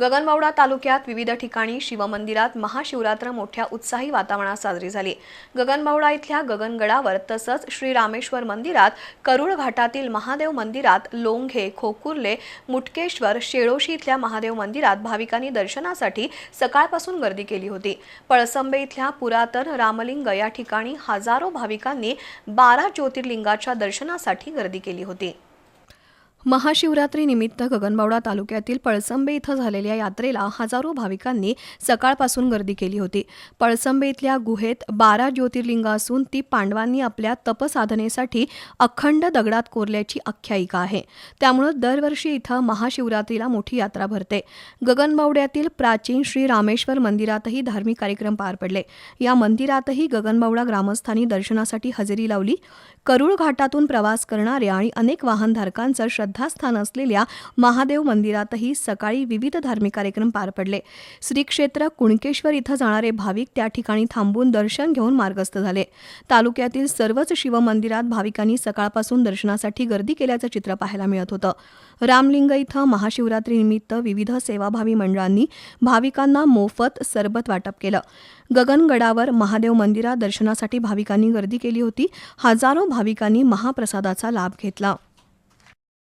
गगनबावडा तालुक्यात विविध ठिकाणी शिवमंदिरात महाशिवरात्र मोठ्या उत्साही वातावरणात साजरी झाली. गगनबावडा इथल्या गगनगडावर तसंच श्री रामेश्वर मंदिरात करुळ घाटातील महादेव मंदिरात लोंघे खोकुर्ले मुटकेश्वर शेळोशी इथल्या महादेव मंदिरात भाविकांनी दर्शनासाठी सकाळपासून गर्दी केली होती. पळसंबे इथल्या पुरातन रामलिंग या ठिकाणी हजारो भाविकांनी बारा ज्योतिर्लिंगाच्या दर्शनासाठी गर्दी केली होती. महाशिवरात्रीनिमित्त गगनबावडा तालुक्यातील पळसंबे इथं झालेल्या यात्रेला हजारो भाविकांनी सकाळपासून गर्दी केली होती. पळसंबे इथल्या गुहेत बारा ज्योतिर्लिंग असून ती पांडवांनी आपल्या तपसाधनेसाठी अखंड दगडात कोरल्याची आख्यायिका आहे. त्यामुळं दरवर्षी इथं महाशिवरात्रीला मोठी यात्रा भरते. गगनबावड्यातील प्राचीन श्री रामेश्वर मंदिरातही धार्मिक कार्यक्रम पार पडले. या मंदिरातही गगनबावडा ग्रामस्थांनी दर्शनासाठी हजेरी लावली. करुळ घाटातून प्रवास करणाऱ्या आणि अनेक वाहनधारकांचं श्रद्धास्थान असलेल्या महादेव मंदिरातही सकाळी विविध धार्मिक कार्यक्रम पार पडले. श्री क्षेत्र कुणकेश्वर इथं जाणारे भाविक त्या ठिकाणी थांबून दर्शन घेऊन मार्गस्थ झाले. तालुक्यातील सर्वच शिवमंदिरात भाविकांनी सकाळपासून दर्शनासाठी गर्दी केल्याचं चित्र पाहायला मिळत होतं. रामलिंग इथं महाशिवरात्रीनिमित्त विविध सेवाभावी मंडळांनी भाविकांना मोफत सरबत वाटप केलं. गगनगडावर महादेव मंदिरात दर्शनासाठी भाविकांनी गर्दी केली होती. हजारो भाविकांनी महाप्रसादाचा लाभ घेतला.